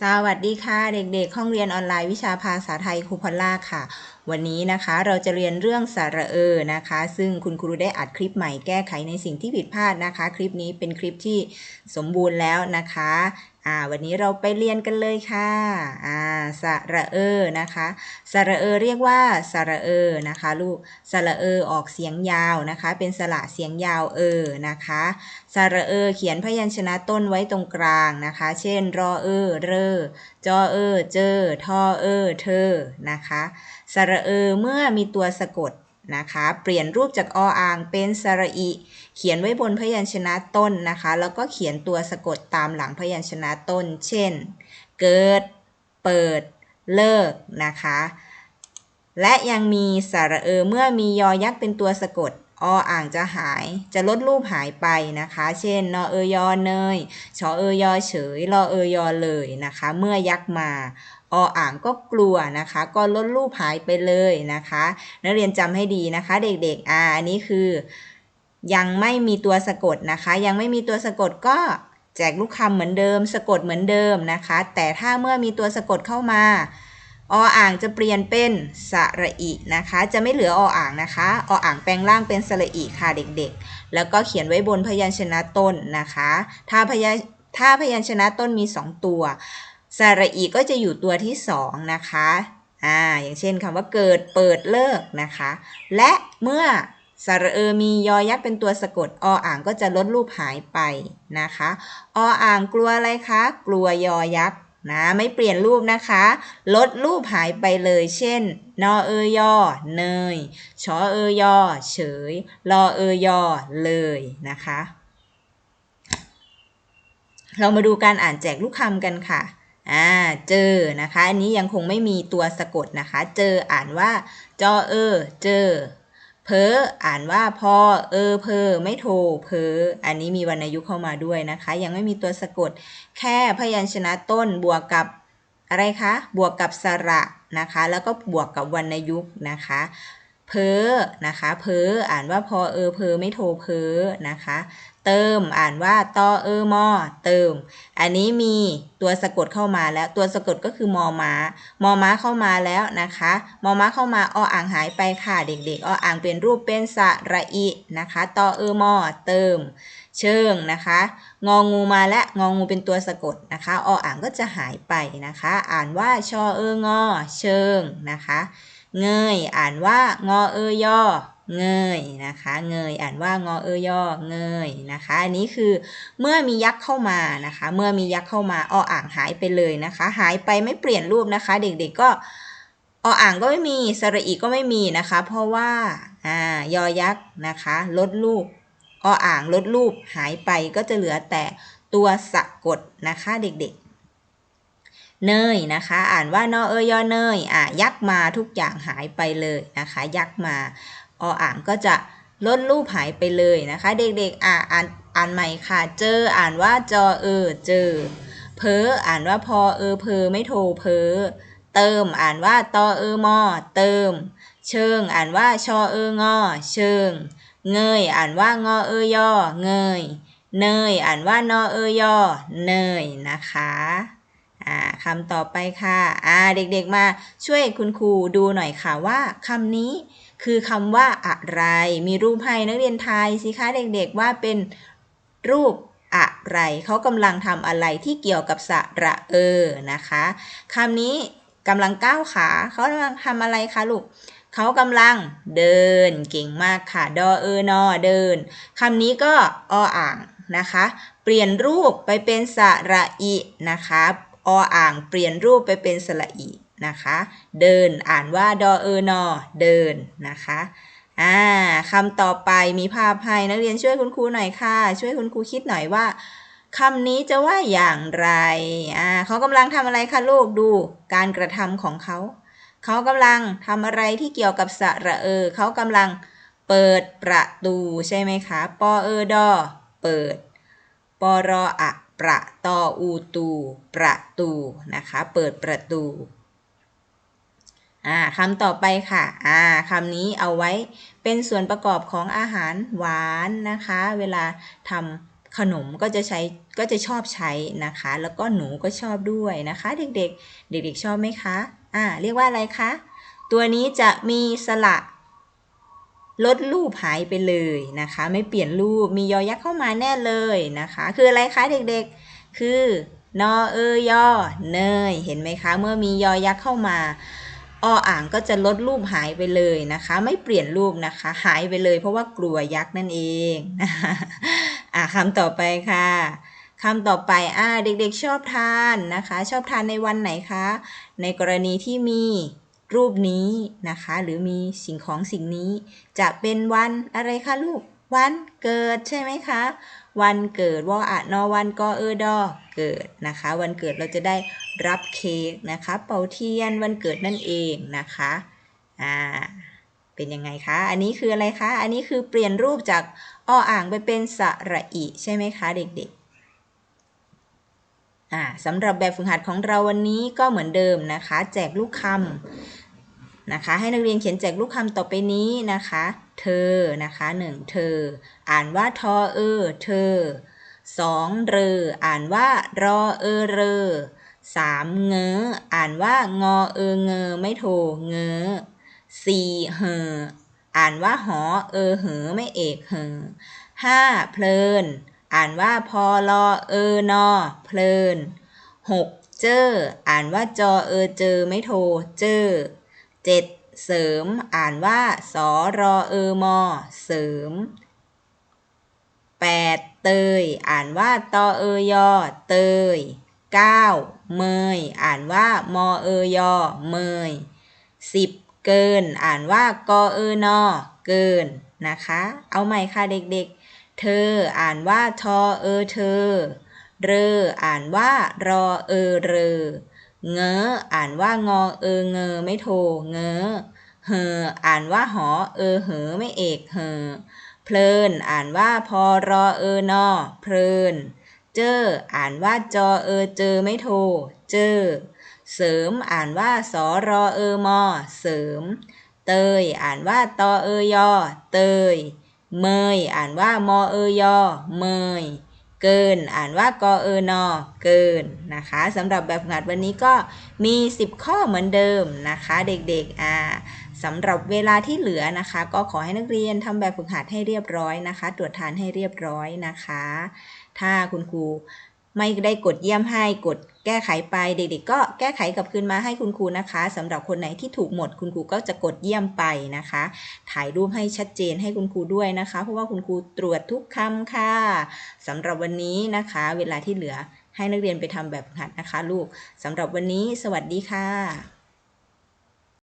สวัสดีค่ะ เด็กๆ ห้องเรียนออนไลน์วิชาภาษาไทยครูพอลล่าค่ะ วันนี้นะคะเราจะเรียนเรื่องสระเออนะคะ ซึ่งคุณครูได้อัดคลิปใหม่แก้ไขในสิ่งที่ผิดพลาดนะคะ คลิปนี้เป็นคลิปที่สมบูรณ์แล้วนะคะ อ่าวันนี้เราไปเรียนกันเลยค่ะอ่าสระเออนะคะสระเออเรียกว่าสระเออนะคะลูกสระเออออกเสียงยาวนะคะ เป็นสระเสียงยาวเออนะคะสระเออเขียนพยัญชนะต้นไว้ตรงกลางนะคะ เช่นรอเออเรอจอเออเจอทอเออเธอนะคะสระเออเมื่อมีตัวสะกด นะคะ เปลี่ยนรูปจากออ่างเป็นสระอิ เขียนไว้บนพยัญชนะต้นนะคะ แล้วก็เขียนตัวสะกดตามหลังพยัญชนะต้น เช่น เกิด เปิด เลิกนะคะ และยังมีสระเอเมื่อมียอยักษ์เป็นตัวสะกด ออ่างจะหายจะลดรูปหายไปนะคะ เช่นนอเอยอเนยชอเอยอเฉยรอเอยอเลยนะคะ เมื่อยักมาออ่างก็กลัวนะคะ ก็ลดรูปหายไปเลยนะคะ นักเรียนจำให้ดีนะคะ เด็กๆอ่าอันนี้คือ ยังไม่มีตัวสะกดนะคะ ยังไม่มีตัวสะกดก็แจกลูกคำเหมือนเดิม สะกดเหมือนเดิมนะคะ แต่ถ้าเมื่อมีตัวสะกดเข้ามา ออ่างจะเปลี่ยนเป็นสระอินะคะ จะไม่เหลือออ่างนะคะออ่างแปลงร่างเป็นสระอิค่ะเด็กๆ แล้วก็เขียนไว้บนพยัญชนะต้นนะคะ ถ้าพยัญถ้าพยัญชนะต้นมี 2 ตัว สระอีก็จะอยู่ตัวที่ 2 นะคะอ่าอย่างเช่นคำว่าเกิดเปิดเลิกนะคะ และเมื่อสระเออมียอยักษ์เป็นตัวสะกดออ่างก็จะลดรูปหายไปนะคะออ่างกลัวอะไรคะ กลัวยอยักษ์ นะไม่เปลี่ยนรูปนะคะ ลดรูปหายไปเลย เช่น นอเอยอเนยชอเอยอเฉยรอเอยอเลยนะคะ เรามาดูการอ่านแจกลูกคำกันค่ะอ่าเจอนะคะ อันนี้ยังคงไม่มีตัวสะกดนะคะ เจออ่านว่าจอเออเจอ เพออ่านว่าพอ เออเพอไม่โทเพออันนี้มีวรรณยุกต์เข้ามาด้วยนะคะ ยังไม่มีตัวสะกด แค่พยัญชนะต้นบวกกับอะไรคะ บวกกับสระนะคะ แล้วก็บวกกับวรรณยุกต์นะคะเพอนะคะเพออ่านว่าพอเออเพอไม่โทเพอนะคะ เติม อ่านว่าตอเออมอเติม อันนี้มีตัวสะกดเข้ามาแล้ว ตัวสะกดก็คือมอม้ามอม้าเข้ามาแล้วนะคะ มอม้าเข้ามาออ่างหายไปค่ะเด็กๆออ่างเปลี่ยนรูปเป็นสระอินะคะตอเออมอเติม เชิงนะคะ งองูมาและงองูเป็นตัวสะกดนะคะออ่างก็จะหายไปนะคะ อ่านว่าชอเอองอเชิงนะคะ เงย อ่านว่างอเอยอ เงยนะคะ เงยอ่านว่างอเอยอเงยนะคะ อันนี้คือเมื่อมียักษ์เข้ามานะคะ เมื่อมียักษ์เข้ามาออ่างหายไปเลยนะคะ หายไปไม่เปลี่ยนรูปนะคะ เด็กๆก็ออ่างก็ไม่มีสระอีก็ไม่มีนะคะ เพราะว่าอ่ายอยักษ์นะคะ ลดรูปออ่างลดรูปหายไปก็จะเหลือแต่ตัวสะกดนะคะเด็กๆเนยนะคะ อ่านว่านอเอยอเนยอะยักษ์มาทุกอย่างหายไปเลยนะคะ ยักษ์มา ออ่างก็จะลดรูปหายไปเลยนะคะ เด็กๆอ่านอ่านใหม่ค่ะ เจออ่านว่าจอเออเจอ เพออ่านว่าพอเออเพอไม่โทเพอเติมอ่านว่าตอเออมอเติม เชิงอ่านว่าชอเอองอเชิง เงยอ่านว่างอเอยอเงย เนยอ่านว่านอเอยอเนยนะคะ อ่าคำต่อไปค่ะอ่าเด็กๆมาช่วยคุณครูดูหน่อยค่ะว่าคำนี้คือคำว่าอะไร มีรูปให้นักเรียนทายสิคะเด็กๆว่าเป็นรูปอะไรเขากำลังทำอะไรที่เกี่ยวกับสระเออนะคะคำนี้กำลังก้าวขาเขากำลังทำอะไรคะลูกเขากำลังเดินเก่งมากค่ะ ดอเออนอเดินคำนี้ก็ออ่างนะคะ เปลี่ยนรูปไปเป็นสระอินะคะ ออ่างเปลี่ยนรูปไปเป็นสระอินะคะ เดินอ่านว่าดอเออนอเดินนะคะอ่าคำต่อไปมีภาพให้นักเรียนช่วยคุณครูหน่อยค่ะ ช่วยคุณครูคิดหน่อยว่าคำนี้จะว่าอย่างไรอ่าเขากำลังทำอะไรคะลูกดูการกระทำของเขา เขากำลังทำอะไรที่เกี่ยวกับสระเออ เขากำลังเปิดประตูใช่ไหมคะ ปอเออดอเปิด ปอรออะ ประตออูตู ประตู นะคะ เปิดประตู อ่าคำต่อไปค่ะ อ่าคำนี้เอาไว้เป็นส่วนประกอบของอาหารหวานนะคะ เวลาทำขนมก็จะใช้ก็จะชอบใช้นะคะ แล้วก็หนูก็ชอบด้วยนะคะ เด็กๆ เด็กๆชอบไหมคะ อ่า เรียกว่าอะไรคะ ตัวนี้จะมีสระ ลดรูปหายไปเลยนะคะ ไม่เปลี่ยนรูปมียอยักษ์เข้ามาแน่เลยนะคะ คืออะไรคะเด็กๆ คือนอเอยอเนยเห็นไหมคะ เมื่อมียอยักษ์เข้ามาออ่างก็จะลดรูปหายไปเลยนะคะ ไม่เปลี่ยนรูปนะคะ หายไปเลยเพราะว่ากลัวยักษ์นั่นเองอ่าคำต่อไปค่ะคำต่อไปอ่าเด็กๆชอบทานนะคะ ชอบทานในวันไหนคะ ในกรณีที่มี รูปนี้นะคะ หรือมีสิ่งของสิ่งนี้ จะเป็นวันอะไรคะลูก วันเกิดใช่ไหมคะ วันเกิดว่าอะนอวันกอเออดอเกิดนะคะ วันเกิดเราจะได้รับเค้กนะคะ เป่าเทียนวันเกิดนั่นเองนะคะอ่าเป็นยังไงคะ อันนี้คืออะไรคะ อันนี้คือเปลี่ยนรูปจากออ่างไปเป็นสระอิใช่ไหมคะเด็กๆอ่าสำหรับแบบฝึกหัดของเราวันนี้ก็เหมือนเดิมนะคะ แจกลูกคำ นะคะ ให้นักเรียนเขียนแจกลูกคำต่อไปนี้นะคะ เธอนะคะหนึ่งเธอ อ่านว่าทอเออเธอสองเรอ อ่านว่ารอเออเรอสามเงอ อ่านว่างอเออเงอไม่โทเงอสี่เหอ อ่านว่าหอเออเหอไม่เอกเหอห้าเพลิน อ่านว่าพอลอเออนอเพลินหกเจอ อ่านว่าจอเออเจอไม่โทเจอ เจ็ดเสริม อ่านว่าสอรอเออมอ เสริมแปดเตย อ่านว่าตอเอยอ เตยเก้าเมย อ่านว่ามอเอยอ เมยสิบเกิน อ่านว่ากอเออนอ เกินนะคะ เอาใหม่ค่ะเด็กๆ เธอ อ่านว่าทอเออเธอ เรอ อ่านว่ารอเออเรอ เงออ่านว่างอเออเงอไม่โทเงอเหออ่านว่าหอเออเหอไม่เอกเหอเพลิน อ่านว่าพอรอเออนอเพลิน เจออ่านว่าจอเออเจอไม่โทเจอ เสริมอ่านว่าสอรอเออมอเสริม เตย อ่านว่าตอเอยอเตย เมย อ่านว่ามอเอยอเมย เกิน อ่านว่ากอเออนอเกินนะคะสำหรับแบบฝึกหัดวันนี้ก็มี 10 ข้อเหมือนเดิมนะคะ เด็กๆอ่าสำหรับเวลาที่เหลือนะคะ ก็ขอให้นักเรียนทำแบบฝึกหัดให้เรียบร้อยนะคะ ตรวจทานให้เรียบร้อยนะคะ ถ้าคุณครู ไม่ได้กดเยี่ยมให้กดแก้ไขไปเด็กๆก็แก้ไขกลับคืนมาให้คุณครูนะคะสำหรับคนไหนที่ถูกหมดคุณครูก็จะกดเยี่ยมไปนะคะ ถ่ายรูปให้ชัดเจนให้คุณครูด้วยนะคะ เพราะว่าคุณครูตรวจทุกคำค่ะสำหรับวันนี้นะคะ เวลาที่เหลือให้นักเรียนไปทำแบบหัดนะคะ ลูกสำหรับวันนี้ สวัสดีค่ะ